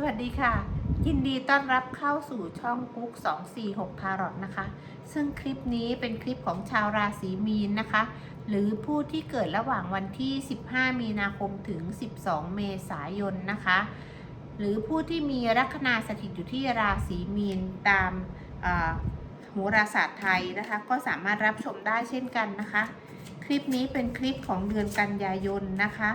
สวัสดีค่ะ ยินดีต้อนรับเข้าสู่ช่องกุ๊ก246ทารอตนะคะ ซึ่งคลิปนี้เป็นคลิปของชาวราศีมีนนะคะ หรือผู้ที่เกิดระหว่างวันที่ 15 มีนาคมถึง 12 เมษายนนะคะ หรือผู้ที่มีลัคนาสถิตอยู่ที่ราศีมีนตามโหราศาสตร์ไทยนะคะ ก็สามารถรับชมได้เช่นกันนะคะ ลิปนี้เป็นคลิปของเดือนกันยายนนะคะ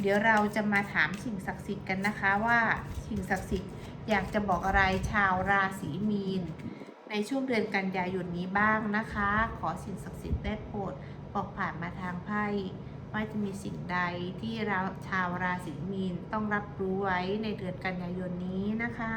เดี๋ยวเราจะมาถามสิ่งศักดิ์สิทธิ์กันนะคะว่าสิ่งศักดิ์สิทธิ์อยากจะบอกอะไรชาวราศีมีน ในช่วงเดือนกันยายนนี้บ้างนะคะ ขอสิ่งศักดิ์สิทธิ์ได้โปรดบอกผ่านมาทางไพ่ว่าจะมีสิ่งใดที่เราชาวราศีมีนต้องรับรู้ไว้ในเดือนกันยายนนี้นะคะ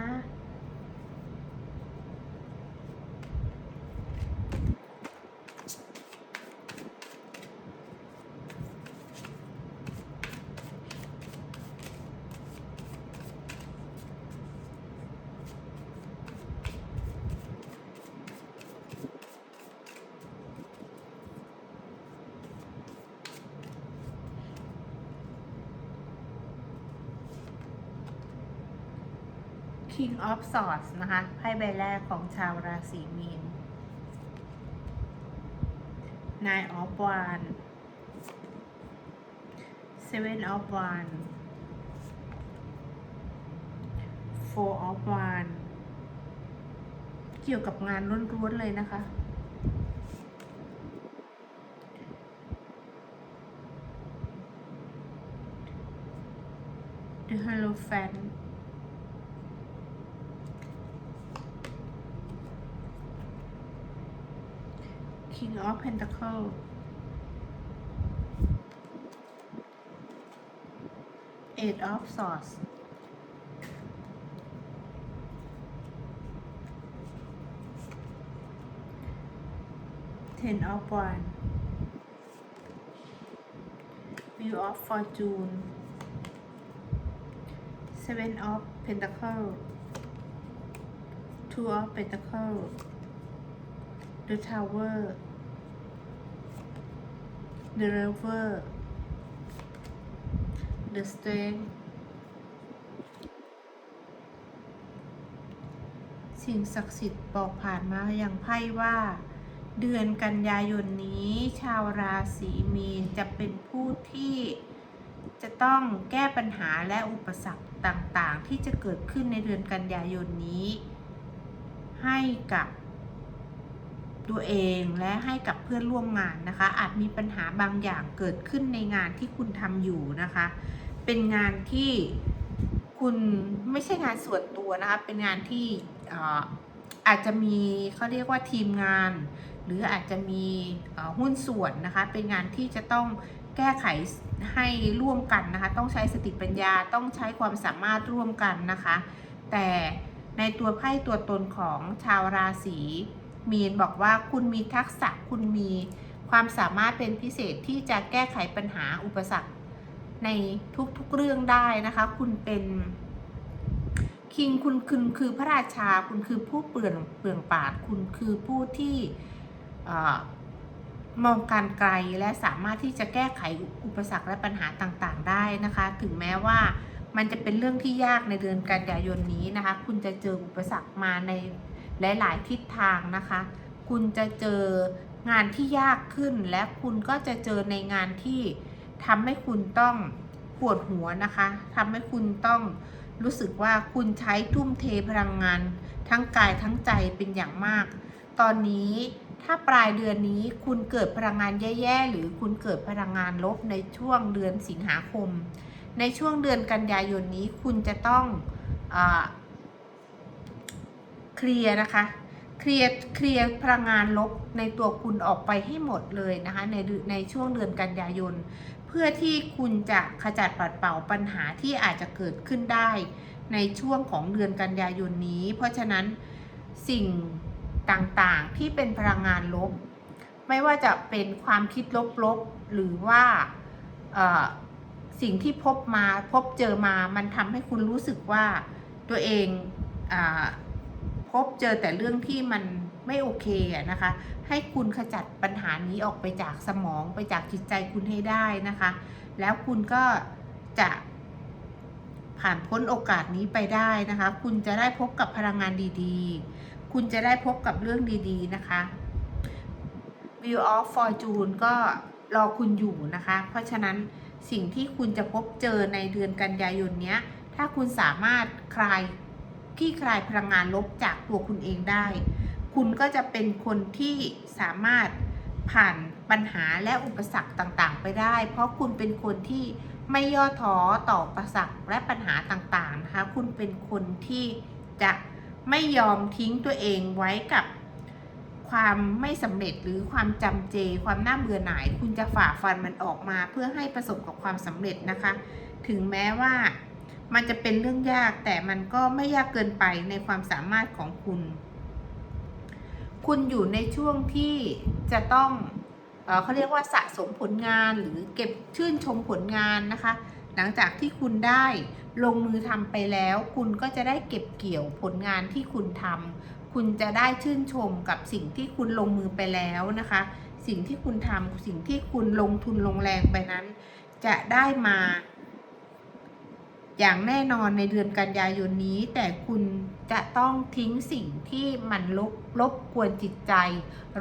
King of Swords นะคะไพ่ใบแรกของชาวราศีมีน Nine of Wands Seven of Wands Four of Wands เกี่ยวกับงานล้วนๆเลยนะคะ The Hierophant King of Pentacle Eight of Swords Ten of Wands Wheel of Fortune Seven of Pentacle Two of Pentacle The Tower The River The Strength สิ่งศักดิ์สิทธิ์บอกผ่านมาอย่างไพ่ว่า เดือนกันยายนนี้ ชาวราศีมีนจะเป็นผู้ที่จะต้องแก้ปัญหาและอุปสรรคต่างๆ ที่จะเกิดขึ้นในเดือนกันยายนนี้ ให้กับ ตัวเองและให้กับเพื่อนร่วมงานนะคะ อาจมีปัญหาบางอย่างเกิดขึ้นในงานที่คุณทำอยู่นะคะ เป็นงานที่คุณไม่ใช่งานส่วนตัวนะคะ เป็นงานที่ออาจจะมีเขาเรียกว่าทีมงาน หรืออาจจะมีหุ้นส่วนนะคะ เป็นงานที่จะต้องแก้ไขให้ร่วมกันนะคะ ต้องใช้สติปัญญาต้องใช้ความสามารถร่วมกันนะคะ แต่ในตัวไพ่ตัวตนของชาวราศี มีนบอกว่าคุณมีทักษะคุณมีความสามารถเป็นพิเศษที่จะแก้ไขปัญหาอุปสรรคในทุกๆเรื่องได้นะคะ คุณเป็นคิงคุณคุณคือพระราชาคุณคือผู้เปลื่อนเปลื่องปาดคุณคือผู้ที่มองการไกลและสามารถที่จะแก้ไขอุปสรรคและปัญหาต่างๆ ได้นะคะ ถึงแม้ว่ามันจะเป็นเรื่องที่ยากในเดือนกันยายนนี้นะคะ คุณจะเจออุปสรรคมาใน หลาย ๆ ทิศทางนะคะ คุณจะเจองานที่ยากขึ้นและคุณก็จะเจอในงานที่ทำให้คุณต้องปวดหัวนะคะทำให้คุณต้องรู้สึกว่าคุณใช้ทุ่มเทพลังงาน ทั้งกายทั้งใจเป็นอย่างมาก ตอนนี้ถ้าปลายเดือนนี้คุณเกิดพลังงานแย่ๆ หรือคุณเกิดพลังงานลบในช่วงเดือนสิงหาคม ในช่วงเดือนกันยายนนี้คุณจะต้องอ เคลียร์นะคะเคลียร์เคลียร์พลังงานลบในตัวคุณออกไปให้หมดเลยนะคะในในช่วงเดือนกันยายน เพื่อที่คุณจะขจัดปัดเป่าปัญหาที่อาจจะเกิดขึ้นได้ในช่วงของเดือนกันยายนนี้ เพราะฉะนั้นสิ่งต่างๆที่เป็นพลังงานลบ ไม่ว่าจะเป็นความคิดลบๆหรือว่าสิ่งที่พบมาพบเจอมามันทำให้คุณรู้สึกว่าตัวเองอ พบเจอแต่เรื่องที่มันไม่โอเคนะคะ ให้คุณขจัดปัญหานี้ออกไปจากสมองไปจากจิตใจคุณให้ได้นะคะ แล้วคุณก็จะผ่านพ้นโอกาสนี้ไปได้นะคะ คุณจะได้พบกับพลังงานดีๆ คุณจะได้พบกับเรื่องดีๆนะคะ View of Fortune ก็รอคุณอยู่นะคะ เพราะฉะนั้นสิ่งที่คุณจะพบเจอในเดือนกันยายนเนี้ย ถ้าคุณสามารถคลาย ที่คลายพลังงานลบจากตัวคุณเองได้ คุณก็จะเป็นคนที่สามารถผ่านปัญหาและอุปสรรคต่างๆ ไปได้ เพราะคุณเป็นคนที่ไม่ย่อท้อต่ออุปสรรคและปัญหาต่างๆนะคะ คุณเป็นคนที่จะไม่ยอมทิ้งตัวเองไว้กับความไม่สำเร็จหรือความจำเจ ความน่าเบื่อหน่าย คุณจะฝ่าฟันมันออกมาเพื่อให้ประสบกับความสำเร็จนะคะ ถึงแม้ว่า มันจะเป็นเรื่องยากแต่มันก็ไม่ยากเกินไปในความสามารถของคุณ คุณอยู่ในช่วงที่จะต้องเอเขาเรียกว่าสะสมผลงานหรือเก็บชื่นชมผลงานนะคะ หลังจากที่คุณได้ลงมือทำไปแล้ว คุณก็จะได้เก็บเกี่ยวผลงานที่คุณทำคุณจะได้ชื่นชมกับสิ่งที่คุณลงมือไปแล้วนะคะ สิ่งที่คุณทำสิ่งที่คุณลงทุนลงแรงไปนั้น จะได้มา อย่างแน่นอนในเดือนกันยายนนี้ แต่คุณจะต้องทิ้งสิ่งที่มันลบรบกวนจิตใจ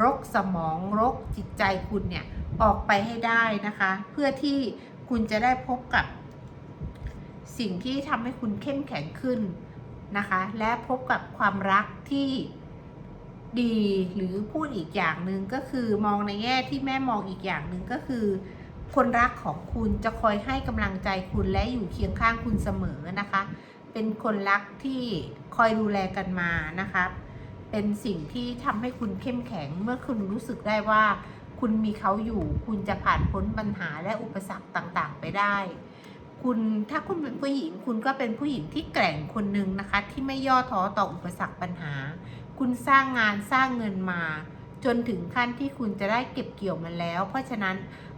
รกสมองรกจิตใจคุณเนี่ยออกไปให้ได้นะคะ เพื่อที่คุณจะได้พบกับ สิ่งที่ทำให้คุณเข้มแข็งขึ้นนะคะ และพบกับความรักที่ดีหรือพูดอีกอย่างหนึ่งก็คือมองในแง่ที่แม่มองอีกอย่างหนึ่งก็คือ คนรักของคุณจะคอยให้กำลังใจคุณและอยู่เคียงข้างคุณเสมอนะคะ เป็นคนรักที่คอยดูแลกันมานะคะ เป็นสิ่งที่ทำให้คุณเข้มแข็งเมื่อคุณรู้สึกได้ว่า คุณมีเขาอยู่ คุณจะผ่านพ้นปัญหาและอุปสรรคต่างๆ ไปได้ คุณถ้าคุณเป็นผู้หญิง คุณก็เป็นผู้หญิงที่แกร่งคนหนึ่งนะคะ ที่ไม่ย่อท้อต่ออุปสรรคปัญหา คุณสร้างงานสร้างเงินมา จนถึงขั้นที่คุณจะได้เก็บเกี่ยวมันแล้ว เพราะฉะนั้น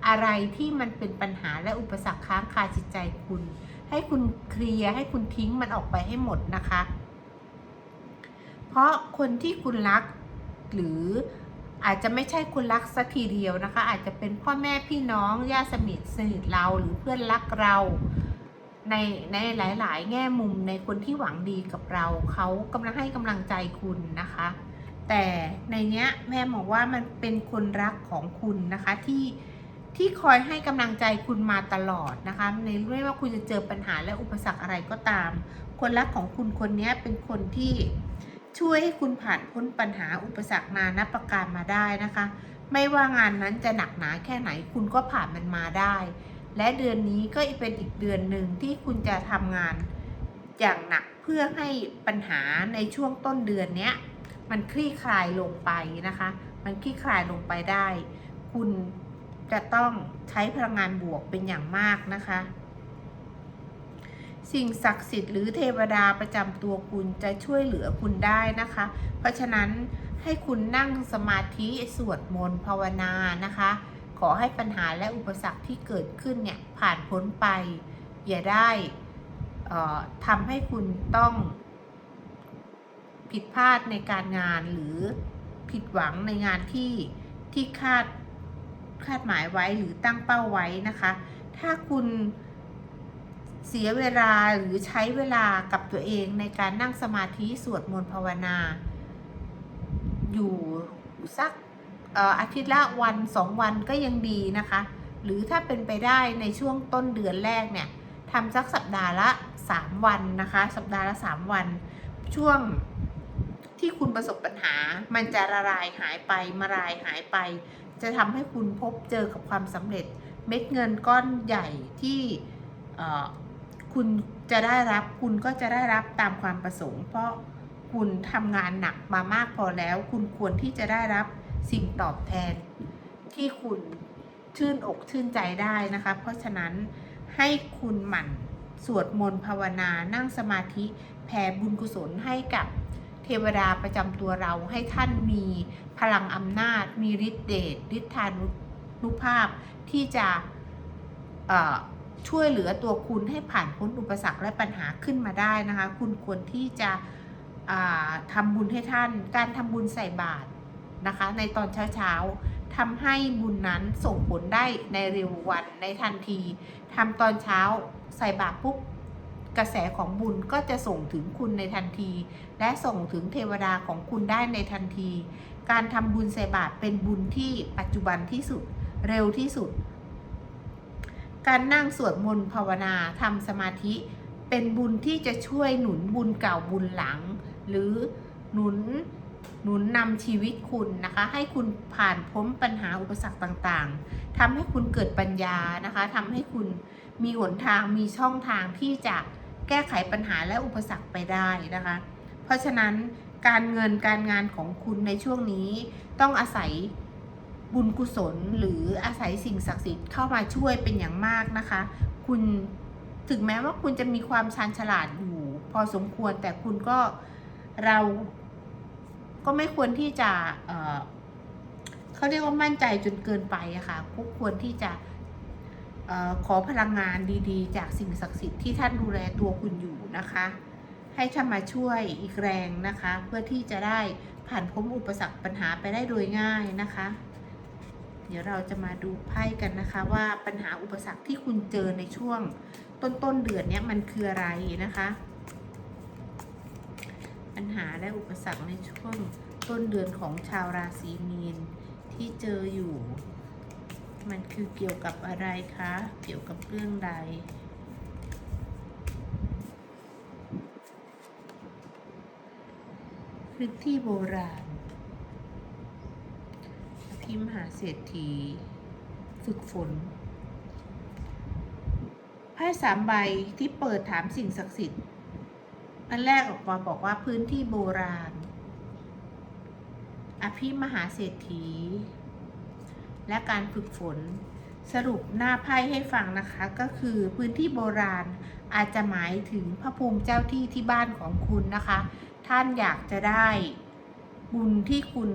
อะไรที่มันเป็นปัญหาและอุปสรรคค้างคาจิตใจคุณ ให้คุณเคลียร์ให้คุณทิ้งมันออกไปให้หมดนะคะ เพราะคนที่คุณรักหรืออาจจะไม่ใช่คนรักสักทีเดียวนะคะ อาจจะเป็นพ่อแม่พี่น้องญาติสนิทสนิทเราหรือเพื่อนรักเราในในหลาย ๆ แง่มุมในคนที่หวังดีกับเรา เขากำลังให้กำลังใจคุณนะคะ แต่ในเนี้ยแม่มองว่ามันเป็นคนรักของคุณนะคะที่ที่คอยให้กำลังใจคุณมาตลอดนะคะในไม่ว่าคุณจะเจอปัญหาและอุปสรรคอะไรก็ตาม คนรักของคุณคนนี้เป็นคนที่ช่วยให้คุณผ่านพ้นปัญหาอุปสรรคนานับประการมาได้นะคะ ไม่ว่างานนั้นจะหนักหนาแค่ไหนคุณก็ผ่านมันมาได้ และเดือนนี้ก็เป็นอีกเดือนหนึ่งที่คุณจะทำงานอย่างหนักเพื่อให้ปัญหาในช่วงต้นเดือนเนี้ย มันคลี่คลายลงไปนะคะ มันคลี่คลายลงไปได้ คุณจะต้องใช้พลังงานบวกเป็นอย่างมากนะคะ สิ่งศักดิ์สิทธิ์หรือเทวดาประจำตัวคุณจะช่วยเหลือคุณได้นะคะ เพราะฉะนั้นให้คุณนั่งสมาธิสวดมนต์ภาวนานะคะ ขอให้ปัญหาและอุปสรรคที่เกิดขึ้นเนี่ยผ่านพ้นไป อย่าได้เอ่อทำให้คุณต้อง ผิดพลาดในการงานหรือผิดหวังในงานที่ที่คาดคาดหมายไว้หรือตั้งเป้าไว้นะคะ ถ้าคุณเสียเวลาหรือใช้เวลากับตัวเองในการนั่งสมาธิสวดมนต์ภาวนา อยู่สักเอ่ออาทิตย์ละวันสองวันก็ยังดีนะคะ หรือถ้าเป็นไปได้ในช่วงต้นเดือนแรกเนี่ยทำสักสัปดาห์ละ 3 วันนะคะ สัปดาห์ละ 3 วัน ช่วง ที่คุณประสบปัญหา มันจะละลายหายไปมาลายหายไป จะทำให้คุณพบเจอกับความสำเร็จ เม็ดเงินก้อนใหญ่ที่เอ่อคุณจะได้รับคุณก็จะได้รับตามความประสงค์ เพราะคุณทำงานหนักมามากพอแล้ว คุณควรที่จะได้รับสิ่งตอบแทน ที่คุณชื่นอกชื่นใจได้นะคะ เพราะฉะนั้นให้คุณหมั่นสวดมนต์ภาวนานั่งสมาธิแผ่บุญกุศลให้กับ เทวดาประจำตัวเราให้ท่านมีพลังอำนาจ มีฤทธิเดชฤทธานุภาพที่จะช่วยเหลือตัวคุณให้ผ่านพ้นอุปสรรคและปัญหาขึ้นมาได้นะคะ คุณควรที่จะอ่าทำบุญให้ท่าน การทำบุญใส่บาตรนะคะ ในตอนเช้าๆทำให้บุญนั้นส่งผลได้ในเร็ววันในทันทีทำตอนเช้าใส่บาตรปุ๊บ กระแสของบุญก็จะส่งถึงคุณในทันที และส่งถึงเทวดาของคุณได้ในทันที การทำบุญใส่บาตรเป็นบุญที่ปัจจุบันที่สุดเร็วที่สุด การนั่งสวดมนต์ภาวนาทำสมาธิเป็นบุญที่จะช่วยหนุนบุญเก่าบุญหลัง หรือหนุนหนุนนำชีวิตคุณนะคะ ให้คุณผ่านพ้นปัญหาอุปสรรคต่างๆทำให้คุณเกิดปัญญานะคะทำให้คุณมีหนทางมีช่องทางที่จะ แก้ไขปัญหาและอุปสรรคไปได้นะคะ เพราะฉะนั้นการเงินการงานของคุณในช่วงนี้ต้องอาศัยบุญกุศลหรืออาศัยสิ่งศักดิ์สิทธิ์เข้ามาช่วยเป็นอย่างมากนะคะ คุณถึงแม้ว่าคุณจะมีความชาญฉลาดอยู่พอสมควรแต่คุณก็เราก็ไม่ควรที่จะเเขาเรียกว่ามั่นใจจนเกินไปอะค่ะควรที่จะ ขอพลังงานดีๆ จากสิ่งศักดิ์สิทธิ์ที่ท่านดูแลตัวคุณอยู่นะคะ ให้ท่านมาช่วยอีกแรงนะคะ เพื่อที่จะได้ผ่านพ้นอุปสรรคปัญหาไปได้โดยง่ายนะคะ เดี๋ยวเราจะมาดูไพ่กันนะคะ ว่าปัญหาอุปสรรคที่คุณเจอในช่วงต้นต้นๆเดือนนี้มันคืออะไรนะคะ ปัญหาและอุปสรรคในช่วงต้นเดือนของชาวราศีมีนที่เจออยู่ มันคือเกี่ยวกับอะไรคะ เกี่ยวกับเรื่องใด พื้นที่โบราณพิมหาเศรษฐี ฝึกฝน ไพ่สามใบที่เปิดถามสิ่งศักดิ์สิทธิ์ อันแรกออกมาบอกว่าพื้นที่โบราณ อภิมหาเศรษฐี และการฝึกฝน สรุปหน้าไพ่ให้ฟังนะคะก็คือพื้นที่โบราณอาจจะหมายถึงพระภูมิเจ้าที่ที่บ้านของคุณนะคะ ท่านอยากจะได้บุญที่คุณ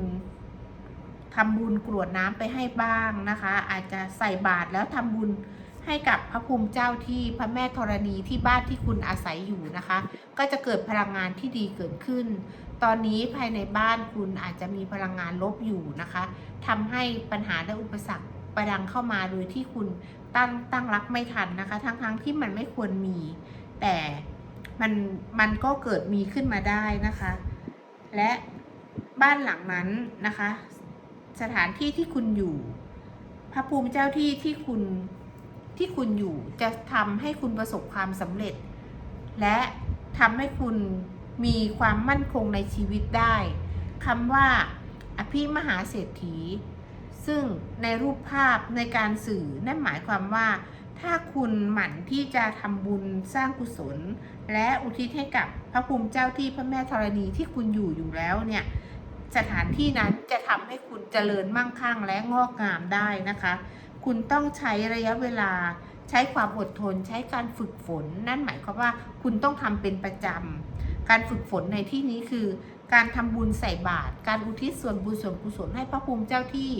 ทำบุญกรวดน้ำไปให้บ้างนะคะ อาจจะใส่บาตรแล้วทำบุญ ให้กับพระภูมิเจ้าที่พระแม่ธรณีที่บ้านที่คุณอาศัยอยู่นะคะ ก็จะเกิดพลังงานที่ดีเกิดขึ้น ตอนนี้ภายในบ้านคุณอาจจะมีพลังงานลบอยู่นะคะทำให้ปัญหาและอุปสรรคประดังเข้ามาโดยที่คุณตั้งตั้งรับไม่ทันนะคะ ทั้งๆทที่มันไม่ควรมี แต่มันมันก็เกิดมีขึ้นมาได้นะคะ และบ้านหลังนั้นนะคะ สถานที่ที่คุณอยู่ พระภูมิเจ้าที่ที่คุณ ที่คุณอยู่จะทำให้คุณประสบความสำเร็จ และทำให้คุณมีความมั่นคงในชีวิตได้คำว่า อภิมหาเศรษฐี ซึ่งในรูปภาพในการสื่อนั่นหมายความว่า ถ้าคุณหมั่นที่จะทำบุญสร้างกุศล และอุทิศให้กับพระภูมิเจ้าที่พระแม่ธรณีที่คุณอยู่อยู่แล้วเนี่ยสถานที่นั้นจะทำให้คุณเจริญมั่งคั่งและงอกงามได้นะคะ คุณต้องใช้ระยะเวลา ใช้ความอดทน ใช้การฝึกฝน นั่นหมายความว่าคุณต้องทำเป็นประจำ การฝึกฝนในที่นี้คือ การทำบุญใส่บาตร การอุทิศส่วนบุญส่วนกุศลให้พระภูมิเจ้าที่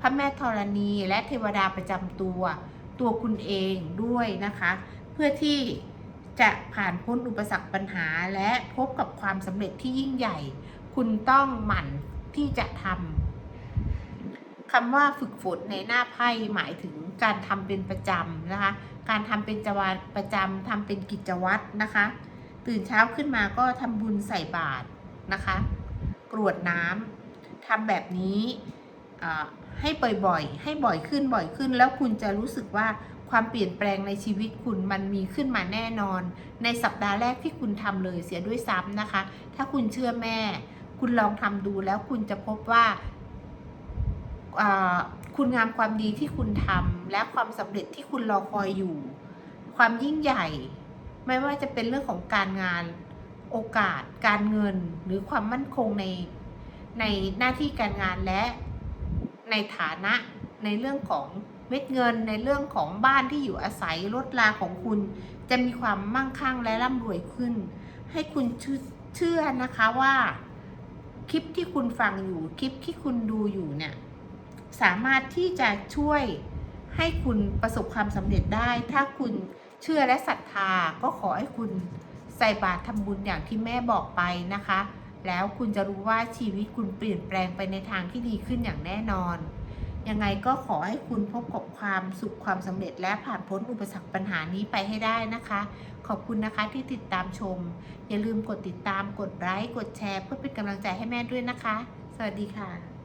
พระแม่ธรณีและเทวดาประจำตัว ตัวคุณเองด้วยนะคะ เพื่อที่จะผ่านพ้นอุปสรรคปัญหาและพบกับความสำเร็จที่ยิ่งใหญ่ คุณต้องหมั่นที่จะทำ คำว่าฝึกฝนในหน้าไพ่หมายถึงการทำเป็นประจำนะคะ การทำเป็นจวัตประจำทำเป็นกิจวัตรนะคะ ตื่นเช้าขึ้นมาก็ทำบุญใส่บาตรนะคะ กรวดน้ำทำแบบนี้ให้บ่อยๆ ให้บ่อยขึ้นบ่อยขึ้น แล้วคุณจะรู้สึกว่าความเปลี่ยนแปลงในชีวิตคุณมันมีขึ้นมาแน่นอน ในสัปดาห์แรกที่คุณทำเลยเสียด้วยซ้ำนะคะ ถ้าคุณเชื่อแม่ คุณลองทำดูแล้วคุณจะพบว่า คุณงามความดีที่คุณทำและความสำเร็จที่คุณรอคอยอยู่ ความยิ่งใหญ่ ไม่ว่าจะเป็นเรื่องของการงานโอกาส การเงินหรือความมั่นคงในในหน้าที่การงานและในฐานะในเรื่องของเม็ดเงินในเรื่องของบ้านที่อยู่อาศัยรถลาของคุณ จะมีความมั่งคั่งและร่ำรวยขึ้น ให้คุณเชื่อนะคะว่า คลิปที่คุณฟังอยู่คลิปที่คุณดูอยู่เนี่ย สามารถที่จะช่วยให้คุณประสบความสำเร็จได้ ถ้าคุณเชื่อและศรัทธาก็ขอให้คุณใส่บาตรทำบุญอย่างที่แม่บอกไปนะคะ แล้วคุณจะรู้ว่าชีวิตคุณเปลี่ยนแปลงไปในทางที่ดีขึ้นอย่างแน่นอน ยังไงก็ขอให้คุณพบกับความสุขความสำเร็จและผ่านพ้นอุปสรรคปัญหานี้ไปให้ได้นะคะ ขอบคุณนะคะที่ติดตามชม อย่าลืมกดติดตามกดไลค์กดแชร์ เพื่อเป็นกำลังใจให้แม่ด้วยนะคะ สวัสดีค่ะ